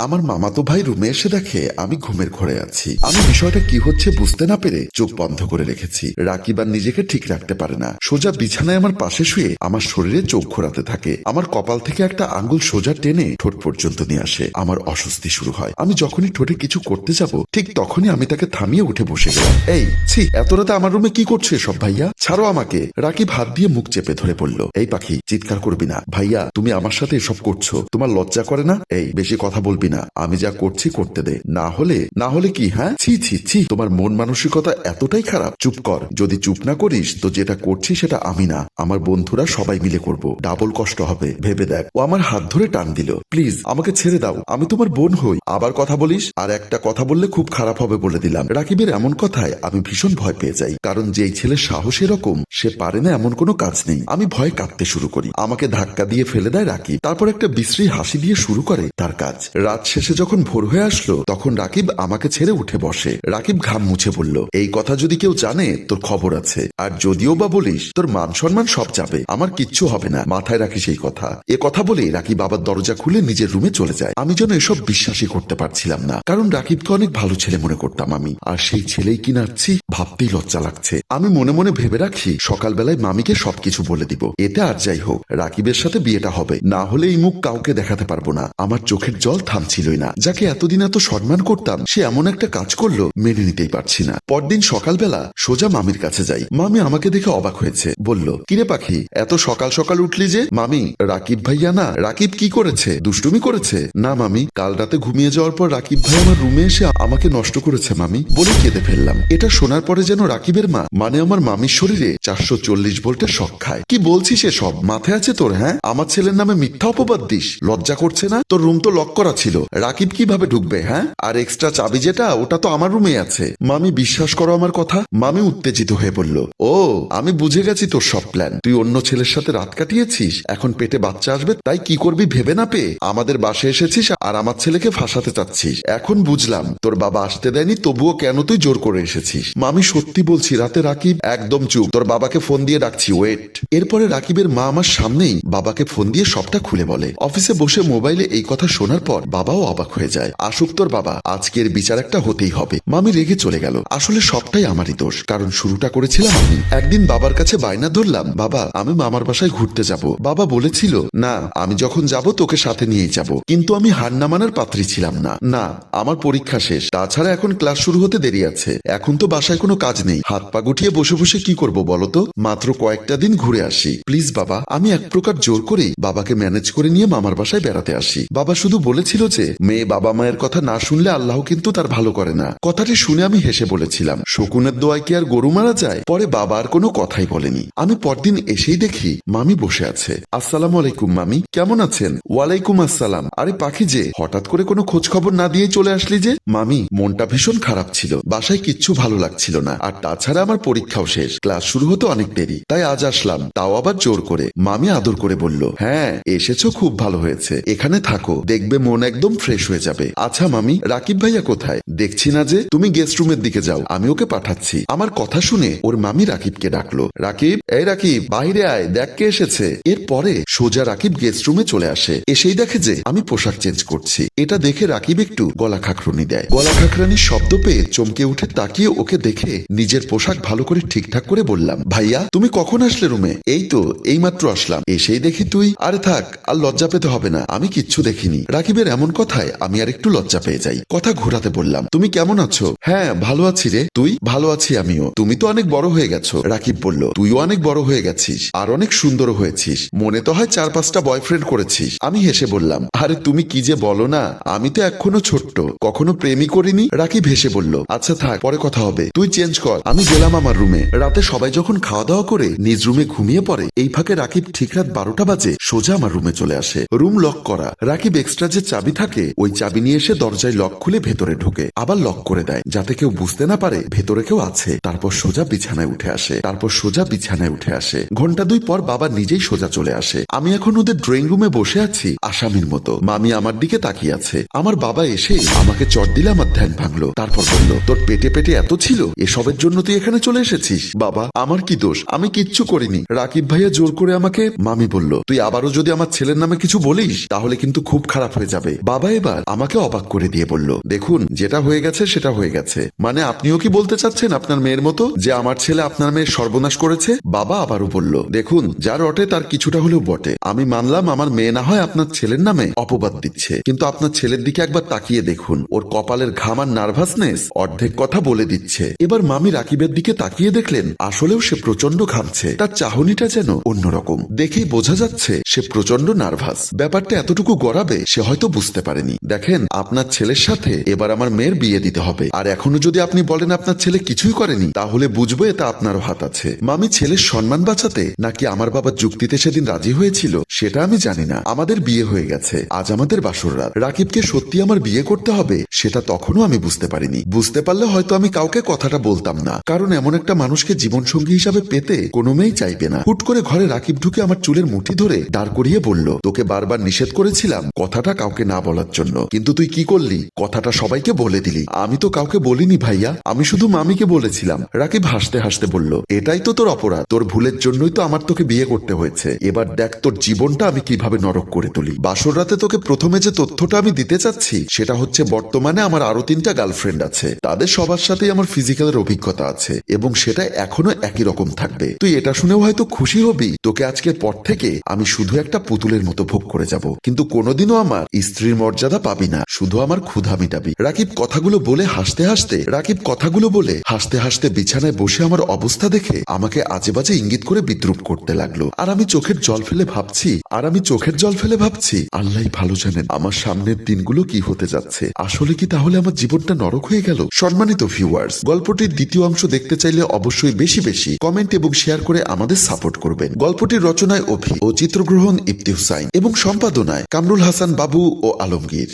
আমার মামাতো ভাই রুমে এসে দেখে আমি ঘুমের ঘরে আছি। আমি বিষয়টা কি হচ্ছে বুঝতে না পেরে চোখ বন্ধ করে রেখেছি। রাকিব নিজেকে ঠিক রাখতে পারে না। সোজা বিছানায় আমার পাশে শুয়ে আমার শরীরে চোখ ঘোরাতে থাকে। আমার কপাল থেকে একটা আঙ্গুল সোজা টেনে ঠোঁট পর্যন্ত নিয়ে আসে। আমার অস্বস্তি শুরু হয়। আমি যখনই ঠোঁটে কিছু করতে যাব, ঠিক তখনই আমি তাকে থামিয়ে উঠে বসে গেলাম। এই, ছি, এত রাতে আমার রুমে কি করছ সব ভাইয়া? ছাড়ো আমাকে। রাকিব হাত দিয়ে মুখ চেপে ধরে পড়ল এই পাখি, চিৎকার করবি না। ভাইয়া, তুমি আমার সাথে এসব করছ। তোমার লজ্জা করে না? এই, বেশি কথা বলবি না। আমি যা করছি করতে দে। না হলে না হলে কি হ্যাঁ? ছি ছি ছি। তোমার মন মানসিকতা এতটাই খারাপ। চুপ কর। যদি চুপ না করিস, তো যেটা করছি সেটা আমি না। আমার বন্ধুরা সবাই মিলে করব। ডাবল কষ্ট হবে। ভেবে দেখ। ও আমার হাত ধরে টান দিল। প্লিজ, আমাকে ছেড়ে দাও। আমি তোমার বোন হই। আবার কথা বলিস? আর একটা কথা বললে খুব খারাপ হবে বলে দিলাম। রাকিবের এমন কথায় আমি ভীষণ ভয় পেয়ে যাই। কারণ যেই ছেলের সাহস এরকম, সে পারে না এমন কোনো কাজ নেই। আমি ভয় কাঁদতে শুরু করি। আমাকে ধাক্কা দিয়ে ফেলে দেয় রাকিব। তারপর একটা বিশ্রী হাসি দিয়ে শুরু করে তার কাজ। রাত শেষে যখন ভোর হয়ে আসলো, তখন রাকিব আমাকে ছেড়ে উঠে বসে। রাকিব ঘাম মুছে বলল, এই কথা যদি কেউ জানে, তোর খবর আছে। আর যদিও বা বলিস, তোর মান সম্মান সব যাবে। আমার কিচ্ছু হবে না। মাথায় রাখিস এই কথা। এ কথা বলে রাকিব আবার দরজা খুলে নিজের রুমে চলে যায়। আমি যেন এসব বিশ্বাসই করতে পারছিলাম না, কারণ রাকিবকে অনেক ভালো ছেলে মনে করতাম আমি। আর সেই ছেলেই কি নাচ্ছি ভাবতেই লজ্জা লাগছে। আমি মনে মনে ভেবে রাখি, সকালবেলায় মামিকে সবকিছু বলে দিব। এতে আর যাই হোক, রাকিবের সাথে বিয়েটা হবে। না হলে এই মুখ কাউকে দেখাতে পারব না। আমার চোখের জল থামছিলই না। যাকে এতদিন এত সম্মান করতাম, সে এমন একটা কাজ করল, মেনে নিতেই পারছি না। পরদিন সকালবেলা সোজা মামির কাছে যাই। মামি আমাকে দেখে অবাক হয়েছে। বলল, কিরে পাখি, এত সকাল সকাল উঠলি যে? মামি, রাকিব ভাইয়া না। রাকিব কি করেছে? দুষ্টুমি করেছে? না মামি, কাল রাতে ঘুমিয়ে যাওয়ার পর রাকিব ভাই আমার রুমে এসে আমাকে নষ্ট করেছে, মামি। বলে কেঁদে ফেললাম। এটা শোনার পরে যেন রাকিবের মা মানে আমার মামির শরীরে চারশো চল্লিশ ভোল্টের শখ খায়। কি বলছিস সব মাথায় আছে তোর হ্যাঁ? আমার ছেলের নামে মিথ্যা অপবাদ দিস। লজ্জা করছে না? তোর রুম তো লক করা ছিল। রাকিব কীভাবে ঢুকবে হ্যাঁ? আর এক্সট্রা চাবি যেটা, ওটা তো আমার রুমে আছে। মামি, বিশ্বাস করো আমার কথা? মামি উত্তেজিত হয়ে বলল, ও, আমি বুঝে গেছি তোর সব প্ল্যান তুই অন্য ছেলের সাথে রাত কাটিয়েছিস, এখন পেটে বাচ্চা আসবে, তাই কি করবি ভেবে না পেয়ে? আমাদের বাসে এসেছিস আর আমার ছেলেকে ফাঁসাতে চাচ্ছিস। এখন বুঝলাম, তোর বাবা আসতে দেয়নি, তবুও কেন তুই জোর করে এসেছিস? মামি, সত্যি বলছি, রাতে রাকিব একদম চুপ। তোর বাবাকে ফোন দিয়ে ডাকছি, ওয়েট। এরপরে রাকিবের মা আমার সামনেই বাবাকে ফোন দিয়ে সবটা খুলে বলে। অফিসে বসে মোবাইলে এই কথা শোনার পর বাবাও অবাক হয়ে যায়। আসুক তোর বাবা, আজকের বিচার একটা হতেই হবে। মামি রেগে চলে গেল। আসলে সবটাই আমারই দোষ। কারণ শুরুটা করেছিলাম আমি। একদিন বাবার কাছে বায়না ধরলাম, বাবা, আমি মামার বাসায় ঘুরতে যাব। বাবা বলেছিল, না, আমি যখন যাব তোকে সাথে নিয়েই যাব। কিন্তু আমি হার না মানার পাত্রী ছিলাম না। না, আমার পরীক্ষা শেষ। তাছাড়া এখন ক্লাস শুরু হতে দেরি আছে। এখন তো বাসায় কোনো কাজ নেই। হাত পা গুটিয়ে বসে বসে কি করব বলতো মাত্র কয়েকটা দিন ঘুরে আসি। প্লিজ বাবা, আমি এক প্রকার জোর করেই বাবাকে ম্যানেজ করে নিয়ে মামার বাসায় বেড়াতে আসি। বাবা শুধু বলেছিল যে মেয়ে বাবা মায়ের কথা না শুনলে আল্লাহ কিন্তু তার ভালো করে না। কথাটি শুনে আমি হেসে বলেছিলাম, শকুনের দোয়ায় কি আর গরু মারা যায়? পরে বাবা আর কোনো কথাই বলেনি। আমি পরদিন এসেই দেখি মামি বসে আছে। আসসালাম আলাইকুম মামি, কেমন আছেন? ওয়ালাইকুম আসসালাম। আরে পাখি যে, হঠাৎ করে কোনো খোঁজ খবর না দিয়ে চলে আসলি যে? মামি, মনটা ভীষণ খারাপ ছিল, বাসায় কিচ্ছু ভালো লাগছিল না, আর তাছাড়া আমার পরীক্ষাও শেষ, ক্লাস শুরু হতে অনেক দেরি, তাই আজ আসলাম। তাও আবার জোর করে, মামি আদর করে বলল হ্যাঁ এসেছ, খুব ভালো হয়েছে, এখানে থাকো, দেখবে মন একদম ফ্রেশ হয়ে যাবে। আচ্ছা মামি, রাকিব ভাইয়া কোথায়? দেখছি না যে তুমি গেস্ট রুমের দিকে যাও। আমি ওকে পাঠাচ্ছি। আমার কথা শুনে ওর মামি রাকিবকে ডাকলো। রাকিব, এই রাকিব, বাইরে আয়, দেখ কে এসেছে। এরপরে সোজা রাকিব গেস্ট রুমে চলে আসে। এসেই দেখে যে আমি পোশাক চেঞ্জ করছি। এটা দেখে রাকিব একটু গলা খাকরুনি দেয়। গলা খাকরানির শব্দ পেয়ে চমকে উঠে তাকিয়ে ওকে দেখে নিজের পোশাক ভালো করে ঠিকঠাক করে বললাম, ভাইয়া, তুমি কখন আসলে রুমে এই তো এইমাত্র আসলাম। এসেই দেখি তুই, আরে থাক, আর লজ্জা পেতে হবে না, আমি কিচ্ছু দেখিনি। রাকিবের এমন কথায় আমি আর একটু লজ্জা পেয়ে যাই। কথা ঘোরাতে বললাম, তুমি কেমন আছো? হ্যাঁ ভালো আছি রে। তুই? ভালো আছি আমিও। তুমি তো অনেক বড় হয়ে গেছো। রাকিব বলল, তুইও অনেক বড় হয়ে গেছিস আর অনেক সুন্দর হয়েছিস। মনে তো হয় চার পাঁচটা বয়ফ্রেন্ড করেছিস। আমি হেসে বললাম, আরে তুমি কি যে বলো না, আমি তো এখনও ছোট্ট। কখনো প্রেমই করিনি? রাকিব হেসে বলল আচ্ছা থাক, পরে কথা হবে। তুই চেঞ্জ কর। আমি গেলাম আমার রুমে রাতে সবাই যখন খাওয়া দাওয়া করে, নিজ রুমে ঘুমিয়ে পড়ে, এই ফাঁকে রাকিব ঠিক রাত বারোটা বাজে সোজা আমার রুমে চলে আসে। রুম লক করা। রাকিব এক্সট্রা যে চাবি থাকে। ওই চাবি নিয়ে এসে দরজায় লক খুলে ভেতরে ঢোকে। আবার লক করে দেয়, যাতে কেউ বুঝতে না পারে ভেতরে কেউ আছে। তারপর সোজা বিছানায় উঠে আসে। তারপর সোজা বিছানায় উঠে আসে। ঘণ্টা দুই পর বাবা নিজেই সোজা চলে আসে। আমি এখন ওদের ড্রয়িং রুমে বসে আছি, আসামির মতো। মামি আমার দিকে তাকিয়ে আছে। আমার বাবা এসে আমাকে চট দিলে আমার ধ্যান ভাঙলো। তারপর বলল, তোর পেটে পেটে এত ছিল? এসবের জন্য তুই এখানে চলে এসেছিস? বাবা, আমার কি দোষ? আমি কিচ্ছু করিনি। রাকিব ভাইয়া জোর করে আমাকে, মামি বলল, তুই আবারও যদি আমার ছেলের নামে কিছু বলিস, তাহলে কিন্তু খুব খারাপ হয়ে যাবে। বাবা এবার আমাকে অবাক করে দিয়ে বলল, দেখুন, যেটা হয়ে গেছে, সেটা হয়ে গেছে। মানে আপনিও কি বলতে চাচ্ছেন আপনার মেয়ের মতো? যে আমার ছেলে আপনার মেয়ের সর্বনাশ করেছে? বাবা আবারও বলল, দেখুন, যা রটে তার কিছুটা হলেও বটে। আমি মানলাম আমার মেয়ে না হয় আপনার ছেলের নামে অপবাদ দিচ্ছে। কিন্তু আপনার ছেলের দিকে একবার তাকিয়ে দেখুন। ওর কপালের ঘাম আর নার্ভাসনেস অর্ধেক কথা বলে দিচ্ছে। এবার মামি রাকিবের দিকে তাকিয়ে দেখলেন, আসলেও সে প্রচণ্ড ঘামছে। তার চাহনিটা যেন অন্যরকম। দেখেই বোঝা যাচ্ছে, সে প্রচণ্ড নার্ভাস। ব্যাপারটা এতটুকু গড়াবে, সে হয়তো বুঝতে পারেনি। দেখেন, আপনার ছেলের সাথে এবার আমার মেয়ের বিয়ে দিতে হবে। আর এখনও যদি আপনি বলেন আপনার ছেলে কিছুই করেনি, তাহলে বুঝব এটা আপনারও হাত আছে। মামি, ছেলের সম্মান বাঁচাতে নাকি আমার বাবা যুক্তিতে সেদিন রাজি হয়েছিল, সেটা আমি জানি না। আমাদের বিয়ে হয়ে গেছে। আজ আমাদের বাসর রাত। রাকিবকে সত্যি আমার বিয়ে করতে হবে, সেটা তখনও আমি বুঝতে পারিনি। বুঝতে পারলে হয়তো আমি কাউকে কথাটা বলতাম না। কারণ এমন একটা মানুষকে জীবনসঙ্গী হিসাবে পেতে কোনো মেয়েই চাইবে না। হুট করে ঘরে রাকিব ঢুকে আমার চুলের মুঠি ধরে দাঁড় করিয়ে বলল, তোকে বারবার নিষেধ করেছিলাম, কথাটা কাউকে না বলার জন্য। কিন্তু তুই কি করলি? কথাটা সবাইকে বলে দিলি। আমি তো কাউকে বলিনি ভাইয়া। আমি শুধু মামিকে বলেছিলাম। রাকিব হাসতে হাসতে বলল, এটাই তো তোর অপরাধ। তোর ভুলের জন্যই তো আমার তোকে বিয়ে করতে হয়েছে। এবার দেখ তোর জীবনটা আমি কীভাবে নরক করে তুলি। বাসর রাতে তোকে প্রথমে যে তথ্যটা আমি দিতে চাচ্ছি, সেটা হচ্ছে বর্তমানে আমার আরও তিনটা গার্লফ্রেন্ড আছে। তাদের সবার সাথেই আমার ফিজিক্যালের অভিজ্ঞতা আছে এবং সেটা এখনও একই রকম থাকবে। তুই এটা শুনেও হয়তো খুশি হবি। তোকে আজকের পর থেকে আমি শুধু একটা পুতুলের মতো ভোগ করে যাব। কিন্তু কোনোদিনও আমার স্ত্রীর মর্যাদা পাবি না। শুধু আমার ক্ষুধা মিটাবি। রাকিব কথাগুলো বলে হাসতে হাসতে, রাকিব কথাগুলো বলে হাসতে হাসতে বিছানায় বসে আমার অবস্থা দেখে আমাকে আজে বাজে ইঙ্গিত করে বিদ্রুপ করতে লাগল। আর আমি চোখের জল ফেলে ভাবছি, আর আমি চোখের জল ফেলে ভাবছি, আল্লাহ ভালো জানেন আমার সামনের দিনগুলো কি হতে যাচ্ছে। আসলে কি তাহলে আমার জীবনটা নরক হয়ে গেল? সম্মানিত ভিউয়ার্স গল্পটির দ্বিতীয় অংশ দেখতে চাইলে অবশ্যই বেশি বেশি কমেন্ট এবং শেয়ার করে আমাদের সাপোর্ট করবেন। গল্পটির রচনায় অভি ও চিত্রগ্রহণ ইফতি হুসাইন এবং সম্পাদনায় কামরুল হাসান বাবু ও Alum geht.